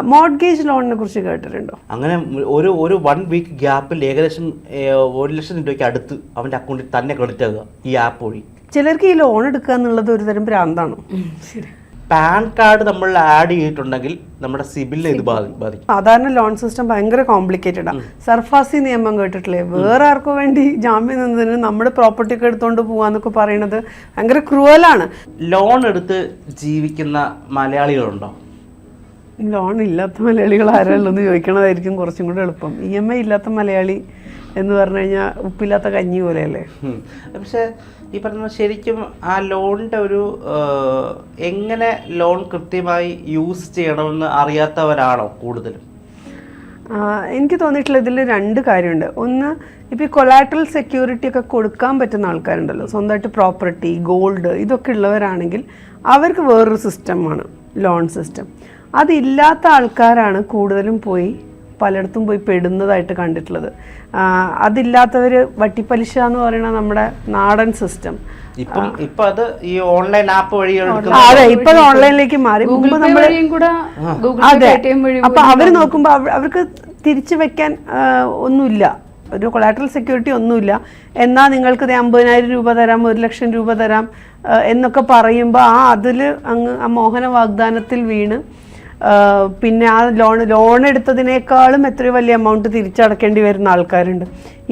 Mortgage ലോണിനെ കുറിച്ച് കേട്ടിട്ടുണ്ടോ? അങ്ങനെ ഒരു ഒരു വൺ വീക്ക് ഗ്യാപ്പിൽ ഏകദേശം ഒരു ലക്ഷം രൂപയ്ക്ക് അടുത്ത് അവന്റെ അക്കൗണ്ടിൽ തന്നെ ക്രെഡിറ്റ് ആകുക ഈ ആപ്പ് വഴി. ചിലർക്ക് ഈ ലോൺ എടുക്കുക എന്നുള്ളത് ഒരു തരം ഭ്രാന്താണ്. പാൻ കാർഡ് നമ്മൾ ആഡ് ചെയ്തിട്ടുണ്ടെങ്കിൽ നമ്മുടെ സിബിലിനെ ഇത് ബാധി- ബാധിക്കും. സാധാരണ ലോൺ സിസ്റ്റം ഭയങ്കര കോംപ്ലിക്കേറ്റഡ് ആണ് സർഫാസി നിയമം കേട്ടിട്ടില്ലേ? വേറെ ആർക്കോ വേണ്ടി ജാമ്യം നിന്നതിന് നമ്മുടെ പ്രോപ്പർട്ടി ഒക്കെ എടുത്തോണ്ട് പോവാന്നൊക്കെ പറയുന്നത് ഭയങ്കര ക്രൂവലാണ് ലോൺ എടുത്ത് ജീവിക്കുന്ന മലയാളികളുണ്ടോ? ലോൺ ഇല്ലാത്ത മലയാളികൾ ആരാളെന്ന് ചോദിക്കണതായിരിക്കും കുറച്ചും കൂടെ എളുപ്പം. ഇ എം ഐ ഇല്ലാത്ത മലയാളി എന്ന് പറഞ്ഞു കഴിഞ്ഞാൽ ഉപ്പില്ലാത്ത കഞ്ഞി പോലെയല്ലേ. പക്ഷേ ഈ പറഞ്ഞ ശരിക്കും ആ ലോണിന്റെ ഒരു എങ്ങനെ ലോൺ കൃത്യമായി യൂസ് ചെയ്യണമെന്ന് അറിയാത്തവരാണോ കൂടുതലും? എനിക്ക് തോന്നിയിട്ടുള്ള ഇതിൽ രണ്ട് കാര്യമുണ്ട്. ഒന്ന് ഇപ്പോൾ ഈ കൊലാട്രൽ സെക്യൂരിറ്റി ഒക്കെ കൊടുക്കാൻ പറ്റുന്ന ആൾക്കാരുണ്ടല്ലോ. സ്വന്തമായിട്ട് പ്രോപ്പർട്ടി ഗോൾഡ് ഇതൊക്കെ ഉള്ളവരാണെങ്കിൽ അവർക്ക് വേറൊരു സിസ്റ്റമാണ് ലോൺ സിസ്റ്റം അതില്ലാത്ത ആൾക്കാരാണ് കൂടുതലും പോയി പലയിടത്തും പോയി പെടുന്നതായിട്ട് കണ്ടിട്ടുള്ളത്. ആ, അതില്ലാത്തവർ വട്ടിപ്പലിശ എന്ന് പറയുന്ന നമ്മുടെ നാടൻ സിസ്റ്റം ഇപ്പം ഇപ്പം അത് ഈ ഓൺലൈൻ ആപ്പ് വഴി അതെ ഇപ്പൊ ഓൺലൈനിലേക്ക് മാറി. മുമ്പ് നമ്മൾ അതെ വഴി അപ്പൊ അവർ നോക്കുമ്പോൾ അവർക്ക് തിരിച്ചു വെക്കാൻ ഒന്നുമില്ല. ഒരു കൊളാട്രൽ സെക്യൂരിറ്റി ഒന്നുമില്ല. എന്നാൽ നിങ്ങൾക്ക് ദേ അമ്പതിനായിരം രൂപ തരാം ഒരു ലക്ഷം രൂപ തരാം എന്നൊക്കെ പറയുമ്പോൾ ആ അതിൽ അങ്ങ് ആ മോഹന വാഗ്ദാനത്തിൽ വീണ് പിന്നെ ആ ലോൺ ലോൺ എടുത്തതിനേക്കാളും എത്രയോ വലിയ എമൗണ്ട് തിരിച്ചടക്കേണ്ടി വരുന്ന ആൾക്കാരുണ്ട്.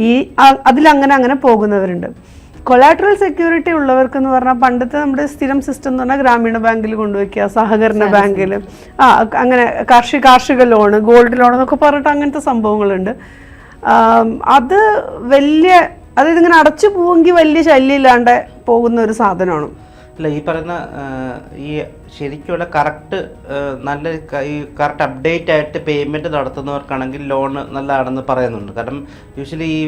ഈ അതിലങ്ങനെ അങ്ങനെ പോകുന്നവരുണ്ട്. കൊളാട്രൽ സെക്യൂരിറ്റി ഉള്ളവർക്ക് എന്ന് പറഞ്ഞാൽ പണ്ടത്തെ നമ്മുടെ സ്ഥിരം സിസ്റ്റം എന്ന് പറഞ്ഞാൽ ഗ്രാമീണ ബാങ്കിൽ കൊണ്ടുവയ്ക്കുക സഹകരണ ബാങ്കിൽ. ആ അങ്ങനെ കാർഷിക കാർഷിക ലോണ് ഗോൾഡ് ലോൺ എന്നൊക്കെ പറഞ്ഞിട്ട് അങ്ങനത്തെ സംഭവങ്ങളുണ്ട്. അത് വലിയ അതായത് ഇങ്ങനെ അടച്ചു പോവെങ്കിൽ വലിയ ശല്യമില്ലാണ്ട് പോകുന്ന ഒരു സാധനമാണ്. അല്ല ഈ പറയുന്ന ഈ ശരിക്കുള്ള കറക്റ്റ് നല്ല ഈ കറക്റ്റ് അപ്ഡേറ്റ് ആയിട്ട് പേയ്മെന്റ് നടത്തുന്നവർക്കാണെങ്കിൽ ലോൺ നല്ലതാണെന്ന് പറയുന്നുണ്ട്. കാരണം യൂഷ്വലി ഈ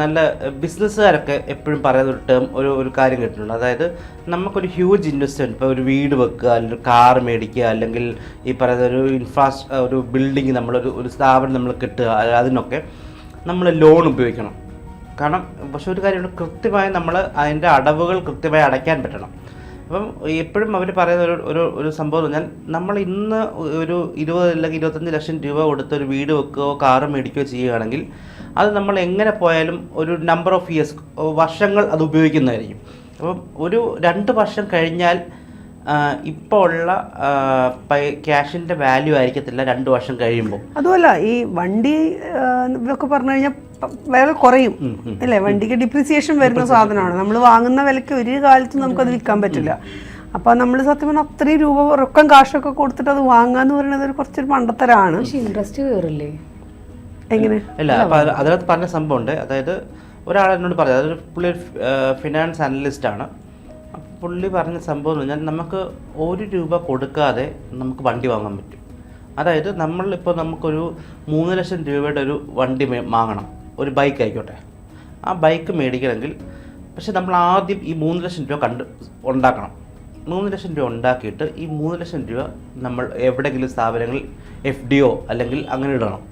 നല്ല ബിസിനസ്സുകാരൊക്കെ എപ്പോഴും പറയുന്ന ഒരു ടേം ഒരു ഒരു കാര്യം കിട്ടുന്നുണ്ട് അതായത് നമുക്കൊരു ഹ്യൂജ് ഇൻവെസ്റ്റ്മെന്റ് ഇപ്പോൾ ഒരു വീട് വെക്കുക അല്ലെങ്കിൽ ഒരു കാർ മേടിക്കുക അല്ലെങ്കിൽ ഈ പറയുന്ന ഒരു ഇൻഫ്രാസ് ഒരു ബിൽഡിങ് നമ്മളൊരു ഒരു സ്ഥാപനം നമ്മൾ കിട്ടുക അതിനൊക്കെ നമ്മൾ ലോൺ ഉപയോഗിക്കണം. കാരണം പക്ഷെ ഒരു കാര്യമുണ്ട് കൃത്യമായി നമ്മൾ അതിന്റെ അടവുകൾ കൃത്യമായി അടയ്ക്കാൻ പറ്റണം. അപ്പം എപ്പോഴും അവർ പറയുന്ന ഒരു ഒരു ഒരു സംഭവം പറഞ്ഞാൽ നമ്മൾ ഇന്ന് ഒരു ഇരുപത് അല്ലെങ്കിൽ ഇരുപത്തഞ്ച് ലക്ഷം രൂപ കൊടുത്ത് ഒരു വീട് വെക്കുകയോ കാറ് മേടിക്കുകയോ ചെയ്യുകയാണെങ്കിൽ അത് നമ്മൾ എങ്ങനെ പോയാലും ഒരു നമ്പർ ഓഫ് ഇയേഴ്സ് വർഷങ്ങൾ അത് ഉപയോഗിക്കുന്നതായിരിക്കും. അപ്പം ഒരു രണ്ട് വർഷം കഴിഞ്ഞാൽ ഇപ്പോൾ ഉള്ള ക്യാഷിന്റെ വാല്യൂ ആയിരിക്കത്തില്ല രണ്ട് വർഷം കഴിയുമ്പോൾ. അതുമല്ല ഈ വണ്ടി ഇതൊക്കെ പറഞ്ഞു കഴിഞ്ഞാൽ വില കുറയും. അല്ലേ? വണ്ടിക്ക് ഡിപ്രിസിയേഷൻ വരുന്ന സാധനമാണ്. നമ്മൾ വാങ്ങുന്ന വിലയ്ക്ക് ഒരു കാലത്തും നമുക്കത് വിൽക്കാൻ പറ്റില്ല. അപ്പൊ നമ്മൾ സത്യം പറഞ്ഞാൽ അത്രയും രൂപ റൊക്കം കാശൊക്കെ കൊടുത്തിട്ട് അത് വാങ്ങാന്ന് പറയുന്നത് ഒരു കുറച്ചൊരു മണ്ടത്തരാണ്. ഇൻട്രസ്റ്റ് കയറില്ലേ എങ്ങനെ? അല്ല അപ്പോൾ അതിനകത്ത് പറഞ്ഞ സംഭവം ഉണ്ട്. അതായത് ഒരാൾ എന്നോട് പറഞ്ഞു അതൊരു പുള്ളി ഫിനാൻസ് അനലിസ്റ്റ് ആണ്. അപ്പോൾ പുള്ളി പറഞ്ഞ സംഭവം എന്ന് പറഞ്ഞാൽ നമുക്ക് ഒരു രൂപ കൊടുക്കാതെ നമുക്ക് വണ്ടി വാങ്ങാൻ പറ്റും. അതായത് നമ്മളിപ്പോൾ നമുക്കൊരു മൂന്ന് ലക്ഷം രൂപയുടെ ഒരു വണ്ടി വാങ്ങണം. ഒരു ബൈക്ക് ആയിക്കോട്ടെ. ആ ബൈക്ക് മേടിക്കണമെങ്കിൽ പക്ഷെ നമ്മൾ ആദ്യം ഈ മൂന്ന് ലക്ഷം രൂപ കണ്ട് ഉണ്ടാക്കണം. മൂന്ന് ലക്ഷം രൂപ ഉണ്ടാക്കിയിട്ട് ഈ മൂന്ന് ലക്ഷം രൂപ നമ്മൾ എവിടെയെങ്കിലും സ്ഥാപനങ്ങളിൽ എഫ് ഡി ഒ അല്ലെങ്കിൽ അങ്ങനെ ഇടണം.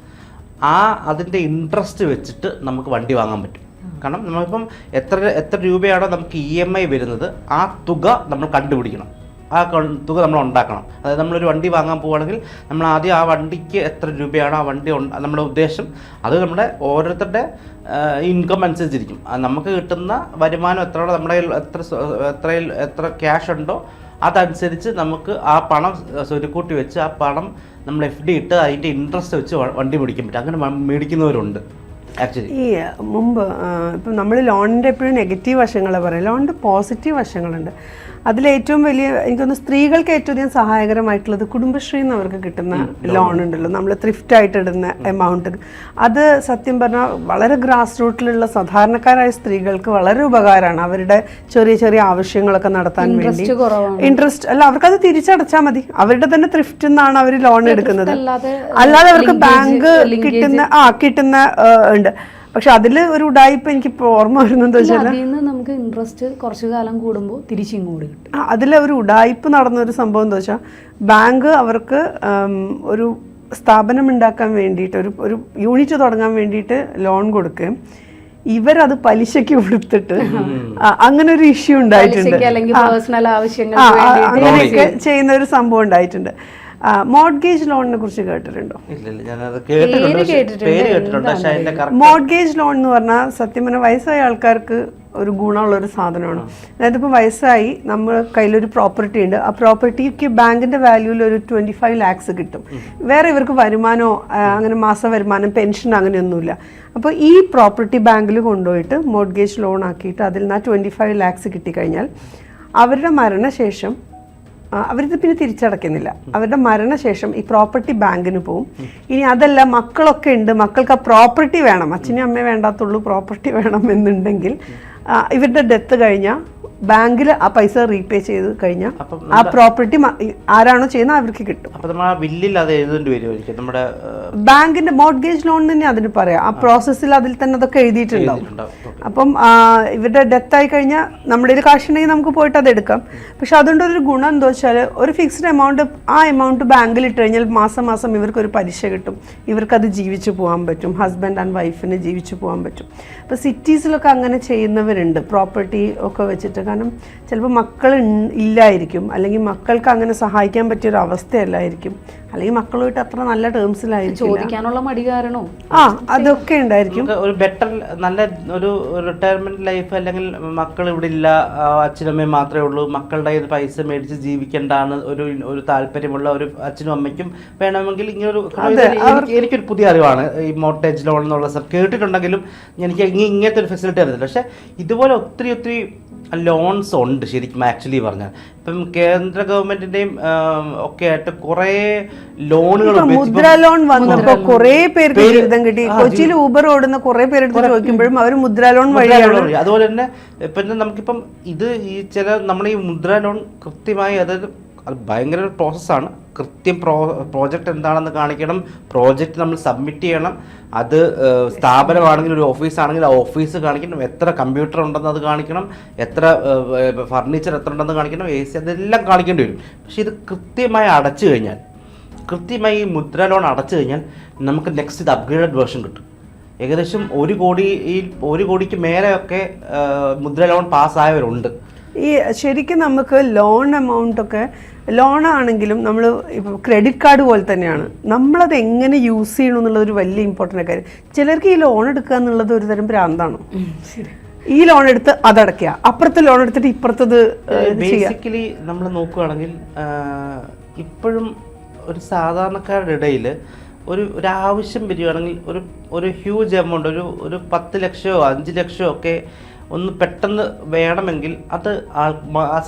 ആ അതിന്റെ ഇൻട്രസ്റ്റ് വെച്ചിട്ട് നമുക്ക് വണ്ടി വാങ്ങാൻ പറ്റും. കാരണം നമ്മളിപ്പം എത്ര എത്ര രൂപയാണോ നമുക്ക് ഇ എം ഐ വരുന്നത് ആ തുക നമ്മൾ കണ്ടുപിടിക്കണം. ആ തുക നമ്മൾ ഉണ്ടാക്കണം. അതായത് നമ്മളൊരു വണ്ടി വാങ്ങാൻ പോവുകയാണെങ്കിൽ നമ്മൾ ആദ്യം ആ വണ്ടിക്ക് എത്ര രൂപയാണ് ആ വണ്ടി നമ്മുടെ ഉദ്ദേശം. അത് നമ്മുടെ ഓരോരുത്തരുടെ ഇൻകം അനുസരിച്ചിരിക്കും. നമുക്ക് കിട്ടുന്ന വരുമാനം എത്രയാണോ നമ്മുടെ കയ്യിൽ എത്ര എത്രയിൽ എത്ര ക്യാഷ് ഉണ്ടോ അതനുസരിച്ച് നമുക്ക് ആ പണം സ്വരുക്കൂട്ടി വെച്ച് ആ പണം നമ്മൾ എഫ് ഡി ഇട്ട് അതിന്റെ ഇൻട്രസ്റ്റ് വെച്ച് വണ്ടി മേടിക്കാൻ പറ്റും. അങ്ങനെ മേടിക്കുന്നവരുണ്ട് ഈ മുമ്പ് ഇപ്പം നമ്മൾ ലോണിന്റെ എപ്പോഴും നെഗറ്റീവ് വശങ്ങളെ പറയും. ലോണിന്റെ പോസിറ്റീവ് വശങ്ങളുണ്ട്. അതിലേറ്റവും വലിയ എനിക്കൊന്ന് സ്ത്രീകൾക്ക് ഏറ്റവും അധികം സഹായകരമായിട്ടുള്ളത് കുടുംബശ്രീ നിന്ന് അവർക്ക് കിട്ടുന്ന ലോൺ. ഉണ്ടല്ലോ. നമ്മൾ ത്രിഫ്റ്റ് ആയിട്ട് ഇടുന്ന എമൗണ്ട് അത് സത്യം പറഞ്ഞാൽ വളരെ ഗ്രാസ് റൂട്ടിലുള്ള സാധാരണക്കാരായ സ്ത്രീകൾക്ക് വളരെ ഉപകാരമാണ്. അവരുടെ ചെറിയ ചെറിയ ആവശ്യങ്ങളൊക്കെ നടത്താൻ വേണ്ടി. ഇൻട്രസ്റ്റ് കുറവാണ്. ഇൻട്രസ്റ്റ് അല്ല അവർക്കത് തിരിച്ചടച്ചാൽ മതി. അവരുടെ തന്നെ ത്രിഫ്റ്റ് നിന്നാണ് അവർ ലോൺ എടുക്കുന്നത്. അല്ലാതെ, അല്ലാതെ അവർക്ക് ബാങ്ക് കിട്ടുന്ന ആ കിട്ടുന്ന ഉണ്ട്. പക്ഷെ അതിൽ ഒരു ഉടായ്പ എനിക്ക് ഓർമ്മ വരുന്നത് നമുക്ക് ഇൻട്രസ്റ്റ് കുറച്ചു കാലം കൂടുമ്പോൾ തിരിച്ചിങ്ങോട്ട് കിട്ടും. അതിൽ ഒരു ഉടായ്പ നടന്ന ഒരു സംഭവം എന്താ വെച്ചാൽ ബാങ്ക് അവർക്ക് ഒരു സ്ഥാപനം ഉണ്ടാക്കാൻ വേണ്ടിയിട്ട് ഒരു ഒരു യൂണിറ്റ് തുടങ്ങാൻ വേണ്ടിയിട്ട് ലോൺ കൊടുക്കുകയും ഇവരത് പലിശയ്ക്ക് കൊടുത്തിട്ട് അങ്ങനെ ഒരു ഇഷ്യൂ ഉണ്ടായിട്ടുണ്ട്. അങ്ങനെയൊക്കെ ചെയ്യുന്ന ഒരു സംഭവം ഉണ്ടായിട്ടുണ്ട്. മോഡ്ഗേജ് ലോണിനെ കുറിച്ച് കേട്ടിട്ടുണ്ടോ? മോഡ്ഗേജ് ലോൺ എന്ന് പറഞ്ഞാൽ സത്യം പറഞ്ഞാൽ വയസ്സായ ആൾക്കാർക്ക് ഒരു ഗുണമുള്ള ഒരു സാധനമാണ്. അതായത് ഇപ്പോൾ വയസ്സായി നമ്മൾ കയ്യിലൊരു പ്രോപ്പർട്ടി ഉണ്ട്. ആ പ്രോപ്പർട്ടിക്ക് ബാങ്കിന്റെ വാല്യൂവിൽ ഒരു ട്വന്റി ഫൈവ് ലാക്സ് കിട്ടും. വേറെ ഇവർക്ക് വരുമാനമോ അങ്ങനെ മാസ വരുമാനം പെൻഷൻ അങ്ങനെയൊന്നുമില്ല. അപ്പോൾ ഈ പ്രോപ്പർട്ടി ബാങ്കിൽ കൊണ്ടുപോയിട്ട് മോഡ്ഗേജ് ലോൺ ആക്കിയിട്ട് അതിൽ നിന്ന് ആ ട്വന്റി ഫൈവ് ലാക്സ് കിട്ടിക്കഴിഞ്ഞാൽ അവരുടെ മരണശേഷം അവരിത് പിന്നെ തിരിച്ചടക്കുന്നില്ല അവരുടെ മരണശേഷം ഈ പ്രോപ്പർട്ടി ബാങ്കിന് പോവും. ഇനി അതല്ല മക്കളൊക്കെ ഉണ്ട് മക്കൾക്ക് ആ പ്രോപ്പർട്ടി വേണം. അച്ഛനും അമ്മയും വേണ്ടാത്തുള്ളൂ പ്രോപ്പർട്ടി വേണം എന്നുണ്ടെങ്കിൽ ഇവരുടെ ഡെത്ത് കഴിഞ്ഞാൽ ബാങ്കിൽ ആ പൈസ റീപേ ചെയ്ത് കഴിഞ്ഞാൽ ആ പ്രോപ്പർട്ടി ആരാണോ ചെയ്യുന്നത് അവർക്ക് കിട്ടും. അപ്പൊ നമ്മൾ ആ ബില്ലിൽ അത് എഴുതേണ്ടി വരുമായിരിക്കും നമ്മുടെ ബാങ്കിന്റെ മോർഗേജ് ലോൺ തന്നെ അതിന് പറയാം. ആ പ്രോസസ്സിൽ അതിൽ തന്നെ അതൊക്കെ എഴുതിയിട്ടുണ്ടാവും. അപ്പം ഇവരുടെ ഡെത്ത് ആയി കഴിഞ്ഞാൽ നമ്മുടെ ഒരു കാശുണ്ടെങ്കിൽ നമുക്ക് പോയിട്ട് അത് എടുക്കാം. പക്ഷെ അതുകൊണ്ട് ഒരു ഗുണം എന്താ വെച്ചാൽ ഒരു ഫിക്സ്ഡ് എമൗണ്ട് ആ എമൗണ്ട് ബാങ്കിൽ ഇട്ട് കഴിഞ്ഞാൽ മാസം മാസം ഇവർക്ക് ഒരു പലിശ കിട്ടും. ഇവർക്കത് ജീവിച്ചു പോകാൻ പറ്റും. ഹസ്ബൻഡ് ആൻഡ് വൈഫിന് ജീവിച്ചു പോകാൻ പറ്റും. അപ്പോൾ സിറ്റീസിലൊക്കെ അങ്ങനെ ചെയ്യുന്നവരുണ്ട്. പ്രോപ്പർട്ടി ഒക്കെ വെച്ചിട്ട് കാരണം ചിലപ്പോൾ മക്കൾ ഇല്ലായിരിക്കും അല്ലെങ്കിൽ മക്കൾക്ക് അങ്ങനെ സഹായിക്കാൻ പറ്റിയ ഒരു അവസ്ഥയല്ലായിരിക്കും അല്ലെങ്കിൽ മക്കളുമായിട്ട് അത്ര നല്ല ടേംസിലായിരിക്കും ചോദിക്കാനുള്ള മടി കാരണോ? ആ അതൊക്കെ ഉണ്ടായിരിക്കും. ഒരു ബെറ്റർ നല്ല ഒരു റിട്ടയർമെന്റ് ലൈഫ് അല്ലെങ്കിൽ മക്കൾ ഇവിടെ ഇല്ല അച്ഛനമ്മയും മാത്രമേ ഉള്ളൂ. മക്കളുടെ കയ്യിൽ പൈസ മേടിച്ച് ജീവിക്കേണ്ടാണ് ഒരു ഒരു താല്പര്യമുള്ള ഒരു അച്ഛനും അമ്മയ്ക്കും വേണമെങ്കിൽ ഇങ്ങനൊരു എനിക്ക് എനിക്കൊരു പുതിയ അറിവാണ്. ഈ മോട്ടേജ് ലോൺ എന്നുള്ള കേട്ടിട്ടുണ്ടെങ്കിലും എനിക്ക് ഇങ്ങ- ഇങ്ങനത്തെ ഒരു ഫെസിലിറ്റി അറിയത്തില്ല. പക്ഷേ ഇതുപോലെ ഒത്തിരി ഒത്തിരി ലോൺസ് ഉണ്ട് ശരിക്കും ആക്ച്വലി പറഞ്ഞാൽ. ഇപ്പം കേന്ദ്ര ഗവൺമെന്റിന്റെയും ഒക്കെ ആയിട്ട് കുറേ ലോണുകൾ മുദ്ര ലോൺ. വന്നപ്പോ കുറെ പേർക്ക് ജീവിതം കിട്ടി. കൊച്ചിയിൽ ഊബർ ഓടുന്ന കുറെ പേരെടുത്ത് ചോദിക്കുമ്പോഴും അവർ മുദ്ര ലോൺ വഴിയാണ് വഴി. അതുപോലെ തന്നെ പിന്നെ നമുക്കിപ്പം ഇത് ഈ ചില നമ്മുടെ ഈ മുദ്ര ലോൺ കൃത്യമായി അതായത് അത് ഭയങ്കര പ്രോസസ്സാണ് കൃത്യം പ്രോ പ്രോജക്റ്റ് എന്താണെന്ന് കാണിക്കണം. പ്രോജക്റ്റ് നമ്മൾ സബ്മിറ്റ് ചെയ്യണം. അത് സ്ഥാപനമാണെങ്കിലും സ്ഥാപനമാണെങ്കിൽ ഒരു ഓഫീസാണെങ്കിൽ ആ ഓഫീസ് കാണിക്കണം. എത്ര കമ്പ്യൂട്ടർ ഉണ്ടെന്ന് അത് കാണിക്കണം. എത്ര ഫർണിച്ചർ എത്ര ഉണ്ടെന്ന് കാണിക്കണം. എ സി അതെല്ലാം കാണിക്കേണ്ടി വരും. പക്ഷേ ഇത് കൃത്യമായി അടച്ചു കഴിഞ്ഞാൽ കൃത്യമായി ഈ മുദ്ര ലോൺ അടച്ചു കഴിഞ്ഞാൽ നമുക്ക് നെക്സ്റ്റ് ഇത് അപ്ഗ്രേഡഡ് വേർഷൻ കിട്ടും. ഏകദേശം ഒരു കോടിയിൽ ഈ ഒരു കോടിക്ക് മേലെയൊക്കെ മുദ്ര ലോൺ പാസ്സായവരുണ്ട് ഈ ശരിക്കും നമുക്ക് ലോൺ എമൗണ്ട് ഒക്കെ ലോൺ ആണെങ്കിലും നമ്മൾ ഇപ്പോൾ ക്രെഡിറ്റ് കാർഡ് പോലെ തന്നെയാണ്. നമ്മളത് എങ്ങനെ യൂസ് ചെയ്യണം എന്നുള്ളത് ഒരു വലിയ ഇമ്പോർട്ടന്റ് കാര്യം. ചിലർക്ക് ഈ ലോൺ എടുക്കുക എന്നുള്ളത് ഒരു തരം ഭ്രാന്താണ്. ഈ ലോൺ എടുത്ത് അതടയ്ക്കുക. അപ്പുറത്തെ ലോൺ എടുത്തിട്ട് ഇപ്പുറത്തത് ബേസിക്കലി നമ്മൾ നോക്കുകയാണെങ്കിൽ ഇപ്പോഴും ഒരു സാധാരണക്കാരുടെ ഇടയിൽ ഒരു ഒരു ആവശ്യം വരികയാണെങ്കിൽ ഒരു ഒരു ഹ്യൂജ് എമൗണ്ട് ഒരു ഒരു പത്ത് ലക്ഷമോ അഞ്ച് ലക്ഷമോ ഒക്കെ ഒന്ന് പെട്ടെന്ന് വേണമെങ്കിൽ അത്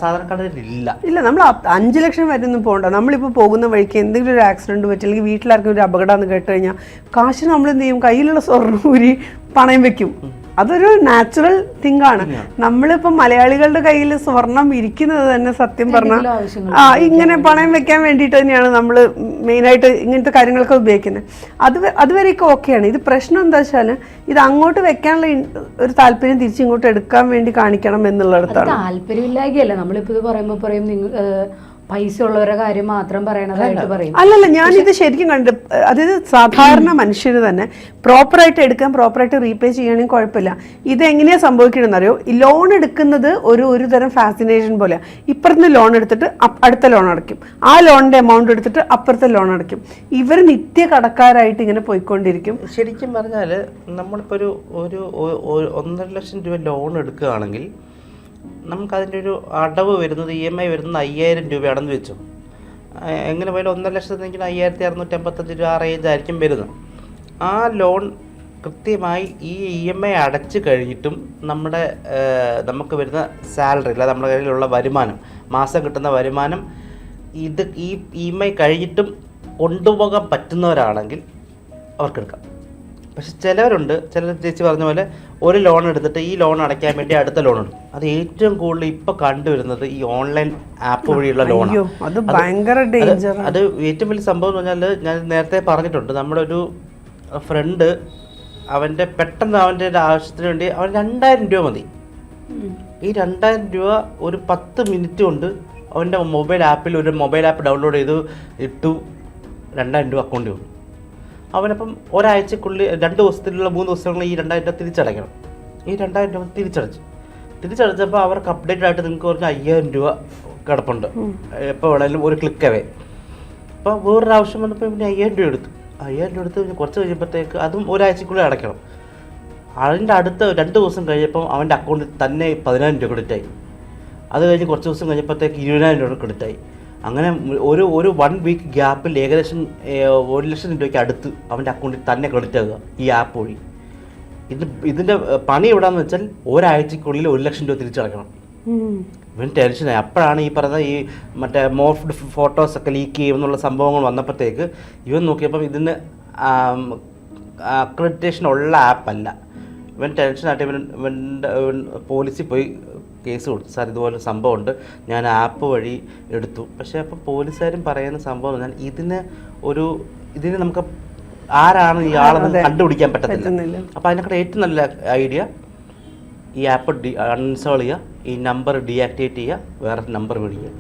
സാധാരണക്കാരുടെ ഇല്ല. ഇല്ല നമ്മൾ അഞ്ച് ലക്ഷം വരെ ഒന്നും പോകണ്ട. നമ്മളിപ്പോൾ പോകുന്ന വഴിക്ക് എന്തെങ്കിലും ഒരു ആക്സിഡന്റ് പറ്റി അല്ലെങ്കിൽ വീട്ടിലാർക്കും ഒരു അപകടം എന്ന് കേട്ട് കഴിഞ്ഞാൽ കാശ് നമ്മൾ എന്ത് ചെയ്യും? കയ്യിലുള്ള സ്വർണം ഊരി പണയം വെക്കും. അതൊരു നാച്ചുറൽ തിങ് ആണ്. നമ്മളിപ്പോ മലയാളികളുടെ കയ്യിൽ സ്വർണം ഇരിക്കുന്നത് തന്നെ സത്യം പറഞ്ഞാൽ ആ ഇങ്ങനെ പണയം വെക്കാൻ വേണ്ടിയിട്ട് തന്നെയാണ് നമ്മൾ മെയിനായിട്ട് ഇങ്ങനത്തെ കാര്യങ്ങളൊക്കെ ഉപയോഗിക്കുന്നത് അത് അതുവരെയൊക്കെ ഓക്കെയാണ് ഇത് പ്രശ്നം എന്താ വെച്ചാൽ ഇത് അങ്ങോട്ട് വെക്കാനുള്ള ഒരു താല്പര്യം തിരിച്ചിങ്ങോട്ട് എടുക്കാൻ വേണ്ടി കാണിക്കണം എന്നുള്ളിടത്താണ്. താല്പര്യമില്ലായ്കയല്ല. നമ്മളിപ്പോ ഇത് പറയുമ്പോ പറയും നിങ്ങൾ പൈസ ഉള്ളവരുടെ കാര്യം മാത്രം പറയണതായിട്ട് പറയും. അല്ലല്ല ഞാനിത് ശരിക്കും കണ്ട് അതായത് സാധാരണ മനുഷ്യർ തന്നെ പ്രോപ്പറായിട്ട് എടുക്കാൻ പ്രോപ്പറായിട്ട് റീപേ ചെയ്യണമെങ്കിൽ കുഴപ്പമില്ല. ഇത് എങ്ങനെയാ സംഭവിക്കണമെന്ന് അറിയോ? ഈ ലോൺ എടുക്കുന്നത് ഒരു ഒരു തരം ഫാസിനേഷൻ പോലെ ഇപ്പുറത്ത് ലോൺ എടുത്തിട്ട് അടുത്ത ലോൺ അടയ്ക്കും. ആ ലോണിന്റെ എമൗണ്ട് എടുത്തിട്ട് അപ്പുറത്തെ ലോൺ അടയ്ക്കും. ഇവർ നിത്യ കടക്കാരായിട്ട് ഇങ്ങനെ പോയിക്കൊണ്ടിരിക്കും. ശരിക്കും പറഞ്ഞാൽ നമ്മളിപ്പോൾ ഒരു ഒരു ഒന്നര ലക്ഷം രൂപ ലോൺ എടുക്കുകയാണെങ്കിൽ നമുക്കതിന്റെ ഒരു അടവ് വരുന്നത് ഇ എം ഐ വരുന്നത് അയ്യായിരം രൂപയാണെന്ന് വെച്ചു. എങ്ങനെ പോയാലും ഒന്നര ലക്ഷത്തിനെങ്കിലും അയ്യായിരത്തി അറുന്നൂറ്റി അമ്പത്തഞ്ച് രൂപ ആ റേഞ്ച് ആയിരിക്കും വരുന്നത്. ആ ലോൺ കൃത്യമായി ഈ ഇ എം ഐ അടച്ചു കഴിഞ്ഞിട്ടും നമ്മുടെ നമുക്ക് വരുന്ന സാലറി അല്ല നമ്മുടെ കയ്യിലുള്ള വരുമാനം മാസം കിട്ടുന്ന വരുമാനം ഇത് ഈ ഇ എം ഐ കഴിഞ്ഞിട്ടും കൊണ്ടുപോകാൻ പറ്റുന്നവരാണെങ്കിൽ അവർക്കെടുക്കാം. പക്ഷെ ചിലവരുണ്ട് ചിലർ ചേച്ചി പറഞ്ഞ പോലെ ഒരു ലോൺ എടുത്തിട്ട് ഈ ലോൺ അടയ്ക്കാൻ വേണ്ടി അടുത്ത ലോൺ എടുക്കും അത് ഏറ്റവും കൂടുതൽ ഇപ്പൊ കണ്ടുവരുന്നത് ഈ ഓൺലൈൻ ആപ്പ് വഴിയുള്ള ലോൺ അത് ഭയങ്കര ഡേഞ്ചർ അത് ഏറ്റവും വലിയ സംഭവം എന്ന് പറഞ്ഞാൽ ഞാൻ നേരത്തെ പറഞ്ഞിട്ടുണ്ട് നമ്മുടെ ഒരു ഫ്രണ്ട് അവന്റെ പെട്ടെന്ന് അവന്റെ ഒരു ആവശ്യത്തിന് വേണ്ടി അവൻ രണ്ടായിരം രൂപ മതി. ഈ രണ്ടായിരം രൂപ ഒരു പത്ത് മിനിറ്റ് കൊണ്ട് അവന്റെ മൊബൈൽ ആപ്പിൽ ഒരു മൊബൈൽ ആപ്പ് ഡൗൺലോഡ് ചെയ്ത് ഇട്ടു രണ്ടായിരം രൂപ അക്കൗണ്ടിൽ വന്നു. അവനപ്പം ഒരാഴ്ചക്കുള്ളിൽ രണ്ട് ദിവസത്തിലുള്ള മൂന്ന് ദിവസങ്ങളിൽ ഈ രണ്ടായിരം രൂപ തിരിച്ചടയ്ക്കണം. ഈ രണ്ടായിരം രൂപ തിരിച്ചടച്ചു. തിരിച്ചടച്ചപ്പോൾ അവർക്ക് അപ്ഡേറ്റ് ആയിട്ട് നിങ്ങൾക്ക് കുറച്ച് അയ്യായിരം രൂപ കിടപ്പുണ്ട്. എപ്പോൾ വേണേലും ഒരു ക്ലിക്ക് അവേ അപ്പോൾ വേറൊരു ആവശ്യം വന്നപ്പോൾ പിന്നെ അയ്യായിരം രൂപ എടുത്തു. അയ്യായിരം രൂപ എടുത്ത് കുറച്ച് കഴിയുമ്പോഴത്തേക്ക് അതും ഒരാഴ്ചക്കുള്ളിൽ അടയ്ക്കണം. അതിന്റെ അടുത്ത രണ്ട് ദിവസം കഴിഞ്ഞപ്പോൾ അവന്റെ അക്കൗണ്ടിൽ തന്നെ പതിനായിരം രൂപ ക്രെഡിറ്റ് ആയി. അത് കഴിഞ്ഞ് കുറച്ച് ദിവസം കഴിഞ്ഞപ്പോഴത്തേക്ക് ഇരുപതിനായിരം രൂപ ക്രെഡിറ്റ് ആയി. അങ്ങനെ ഒരു ഒരു വൺ വീക്ക് ഗ്യാപ്പിൽ ഏകദേശം ഒരു ലക്ഷം രൂപയ്ക്ക് അടുത്ത് അവന്റെ അക്കൗണ്ടിൽ തന്നെ ക്രെഡിറ്റ് ആകുക ഈ ആപ്പ് വഴി. ഇത് ഇതിന്റെ പണി എവിടെയെന്ന് വെച്ചാൽ ഒരാഴ്ചക്കുള്ളിൽ ഒരു ലക്ഷം രൂപ തിരിച്ചടക്കണം. ഇവന് ഇവൻ ടെൻഷനായി അപ്പോഴാണ് ഈ പറഞ്ഞ ഈ മറ്റേ മോഫ്ഡ് ഫോട്ടോസൊക്കെ ലീക്ക് ചെയ്യുമെന്നുള്ള സംഭവങ്ങൾ വന്നപ്പോഴത്തേക്ക് ഇവൻ നോക്കിയപ്പം ഇതിന് അക്രഡിറ്റേഷൻ ഉള്ള ആപ്പല്ല ഇവൻ ടെൻഷനായിട്ട് ഇവൻ ഇവന്റെ ഇവൻ പോലീസിൽ പോയി കേസ് കൊടുത്തു. സാർ ഇതുപോലെ സംഭവമുണ്ട്. ഞാൻ ആപ്പ് വഴി എടുത്തു. പക്ഷേ അപ്പോൾ പോലീസുകാരും പറയുന്ന സംഭവം ഞാൻ ഇതിന് ഒരു ഇതിന് നമുക്ക് ആരാണ് ഈ ആളെന്ന് കണ്ടുപിടിക്കാൻ പറ്റത്തില്ല. അപ്പോൾ അതിനെക്കാട്ട് ഏറ്റവും നല്ല ഐഡിയ ഈ ആപ്പ് ഡി അൺഇൻസ്റ്റാൾ ചെയ്യുക ഈ നമ്പർ ഡീആക്ടിവേറ്റ് ചെയ്യുക വേറെ നമ്പർ മേടിക്കുക.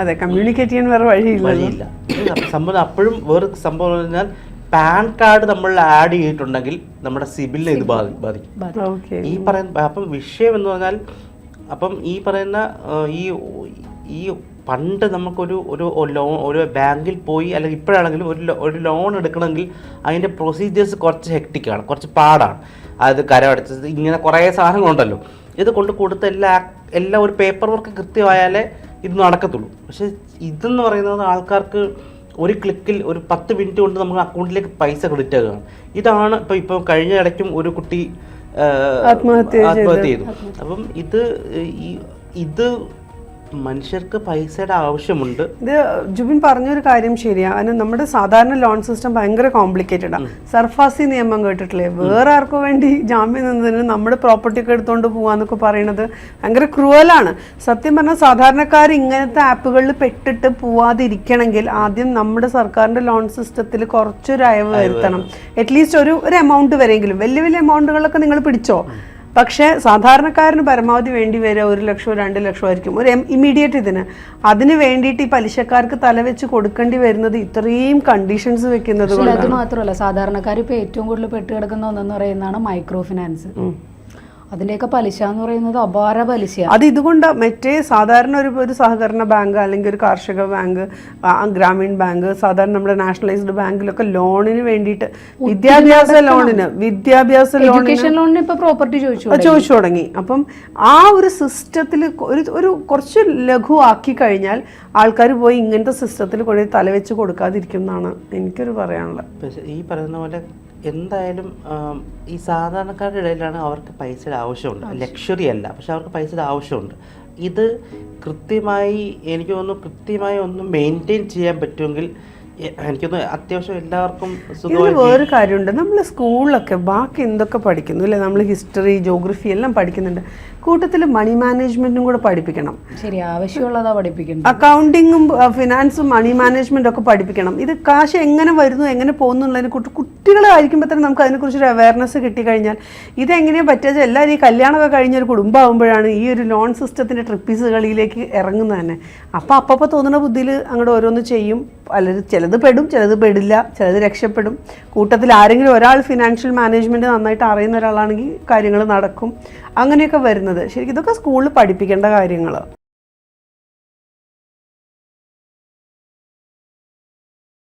അതെ കമ്മ്യൂണിക്കേറ്റ് ചെയ്യാൻ വേറെ വഴിയില്ല. വഴിയില്ല സംഭവം അപ്പോഴും വേറെ സംഭവം എന്ന് പറഞ്ഞാൽ പാൻ കാർഡ് നമ്മൾ ആഡ് ചെയ്തിട്ടുണ്ടെങ്കിൽ നമ്മുടെ സിബിലിനെ ഇത് ബാധിക്കും. ഈ പറയുന്ന അപ്പം വിഷയം എന്ന് പറഞ്ഞാൽ അപ്പം ഈ പറയുന്ന ഈ ഈ പണ്ട് നമുക്കൊരു ഒരു ലോൺ ഒരു ബാങ്കിൽ പോയി അല്ലെങ്കിൽ ഇപ്പോഴാണെങ്കിലും ഒരു ഒരു ലോൺ എടുക്കണമെങ്കിൽ അതിന്റെ പ്രൊസീജിയേഴ്സ് കുറച്ച് ഹെക്ടിക്കാണ് കുറച്ച് പാടാണ്. അത് കരമടച്ചത് ഇങ്ങനെ കുറേ സാധനങ്ങളുണ്ടല്ലോ. ഇത് കൊണ്ട് കൊടുത്ത എല്ലാ എല്ലാ ഒരു പേപ്പർ വർക്ക് കൃത്യമായാലേ ഇത് നടക്കത്തുള്ളൂ. പക്ഷേ ഇതെന്ന് പറയുന്നത് ആൾക്കാർക്ക് ഒരു ക്ലിക്കിൽ ഒരു പത്ത് മിനിറ്റ് കൊണ്ട് നമുക്ക് അക്കൗണ്ടിലേക്ക് പൈസ ക്രെഡിറ്റ് ആകുകയാണ് ഇതാണ് ഇപ്പോൾ ഇപ്പോൾ കഴിഞ്ഞ ഇടയ്ക്കും ഒരു കുട്ടി ആത്മഹത്യ ചെയ്ത്. അപ്പം ഇത് ഇത് മനുഷ്യർക്ക് പൈസയുടെ ആവശ്യമുണ്ട്. ഇത് ജുബിൻ പറഞ്ഞൊരു കാര്യം ശരിയാ. കാരണം നമ്മുടെ സാധാരണ ലോൺ സിസ്റ്റം ഭയങ്കര കോംപ്ലിക്കേറ്റഡ്. ആണ് സർഫാസി നിയമം കേട്ടിട്ടില്ലേ? വേറെ ആർക്കു വേണ്ടി ജാമ്യം നിന്നതിന് നമ്മുടെ പ്രോപ്പർട്ടി ഒക്കെ എടുത്തോണ്ട് പോകാന്നൊക്കെ പറയുന്നത് ഭയങ്കര ക്രൂവലാണ് സത്യം പറഞ്ഞാൽ സാധാരണക്കാർ ഇങ്ങനത്തെ ആപ്പുകളിൽ പെട്ടിട്ട് പോവാതിരിക്കണമെങ്കിൽ ആദ്യം നമ്മുടെ സർക്കാരിന്റെ ലോൺ സിസ്റ്റത്തിൽ കുറച്ചൊരു അയവ് വരുത്തണം. അറ്റ്ലീസ്റ്റ് ഒരു ഒരു എമൗണ്ട് വരെയെങ്കിലും. വലിയ വലിയ എമൗണ്ടുകളൊക്കെ നിങ്ങൾ പിടിച്ചോ. പക്ഷേ സാധാരണക്കാരന് പരമാവധി വേണ്ടി വരിക ഒരു ലക്ഷമോ രണ്ട് ലക്ഷമോ ആയിരിക്കും. ഒരു ഇമ്മീഡിയറ്റ് ഇതിന്. അതിന് വേണ്ടിയിട്ട് ഈ പലിശക്കാർക്ക് തലവെച്ച് കൊടുക്കേണ്ടി വരുന്നത് ഇത്രയും കണ്ടീഷൻസ് വെക്കുന്നത് അത് മാത്രമല്ല സാധാരണക്കാർ ഇപ്പോൾ ഏറ്റവും കൂടുതൽ പെട്ടുകിടക്കുന്ന ഒന്നെന്ന് പറയുന്നതാണ് മൈക്രോ ഫിനാൻസ് അതിന്റെയൊക്കെ പലിശ എന്ന് പറയുന്നത് അപാര പലിശയാണ് അത് ഇതുകൊണ്ട് മറ്റേ സാധാരണ ഒരു ഒരു സഹകരണ ബാങ്ക് അല്ലെങ്കിൽ ഒരു കാർഷിക ബാങ്ക് ഗ്രാമീൺ ബാങ്ക് സാധാരണ നമ്മുടെ നാഷണലൈസ്ഡ് ബാങ്കിലൊക്കെ ലോണിന് വേണ്ടിയിട്ട് വിദ്യാഭ്യാസ ലോണിന് വിദ്യാഭ്യാസ ലോണിന് എഡ്യൂക്കേഷൻ ലോണിന് ഇപ്പൊ പ്രോപ്പർട്ടി ചോദിച്ചു ചോദിച്ചു തുടങ്ങി. അപ്പം ആ ഒരു സിസ്റ്റത്തിൽ ഒരു ഒരു കുറച്ച് ലഘുവാക്കി ആക്കി കഴിഞ്ഞാൽ ആൾക്കാർ പോയി ഇങ്ങനത്തെ സിസ്റ്റത്തിൽ കുറേ തലവെച്ച് കൊടുക്കാതിരിക്കും എന്നാണ് എനിക്കൊരു പറയാനുള്ളത്. പക്ഷേ ഈ പറയുന്ന പോലെ എന്തായാലും ഈ സാധാരണക്കാരുടെ ഇടയിലാണ് അവർക്ക് പൈസയുടെ ആവശ്യമുണ്ട്. ലക്ഷറി അല്ല പക്ഷെ അവർക്ക് പൈസയുടെ ആവശ്യമുണ്ട്. ഇത് കൃത്യമായി എനിക്ക് തോന്നുന്നു കൃത്യമായി ഒന്ന് മെയിന്റെയിൻ ചെയ്യാൻ പറ്റുമെങ്കിൽ എനിക്ക് എനിക്കൊന്ന് അത്യാവശ്യം എല്ലാവർക്കും വേറൊരു കാര്യമുണ്ട്. നമ്മൾ സ്കൂളിലൊക്കെ ബാക്കി എന്തൊക്കെ പഠിക്കുന്നു? അല്ലേ നമ്മൾ ഹിസ്റ്ററി ജോഗ്രഫി എല്ലാം പഠിക്കുന്നുണ്ട്. കൂട്ടത്തിൽ മണി മാനേജ്മെന്റും കൂടെ പഠിപ്പിക്കണം. ശരി ആവശ്യമുള്ളതാ പഠിപ്പിക്കണം അക്കൗണ്ടിങ്ങും ഫിനാൻസും മണി മാനേജ്മെന്റും ഒക്കെ പഠിപ്പിക്കണം. ഇത് കാശ് എങ്ങനെ വരുന്നു എങ്ങനെ പോകുന്നു എന്നുള്ളതിനെ കുറിച്ച് കുട്ടികളായിരിക്കുമ്പോൾ തന്നെ നമുക്ക് അതിനെക്കുറിച്ചൊരു അവയർനെസ് കിട്ടിക്കഴിഞ്ഞാൽ ഇതെങ്ങനെയാണ് പറ്റുക എല്ലാവരും ഈ കല്യാണമൊക്കെ കഴിഞ്ഞ ഒരു കുടുംബമാകുമ്പോഴാണ് ഈ ഒരു ലോൺ സിസ്റ്റത്തിന്റെ ട്രിപ്പീസ് കളിയിലേക്ക് ഇറങ്ങുന്നത് തന്നെ. അപ്പോൾ അപ്പോൾ തോന്നുന്ന ബുദ്ധിയിൽ അങ്ങോട്ട് ഓരോന്ന് ചെയ്യും. പലരും ചിലത് പെടും ചിലത് പെടില്ല ചിലത് രക്ഷപ്പെടും. കൂട്ടത്തിൽ ആരെങ്കിലും ഒരാൾ ഫിനാൻഷ്യൽ മാനേജ്മെന്റ് നന്നായിട്ട് അറിയുന്ന ഒരാളാണെങ്കിൽ കാര്യങ്ങൾ നടക്കും. അങ്ങനെയൊക്കെ വരുന്നത്. ശരിക്കും ഇതൊക്കെ സ്കൂളിൽ പഠിപ്പിക്കേണ്ട കാര്യങ്ങൾ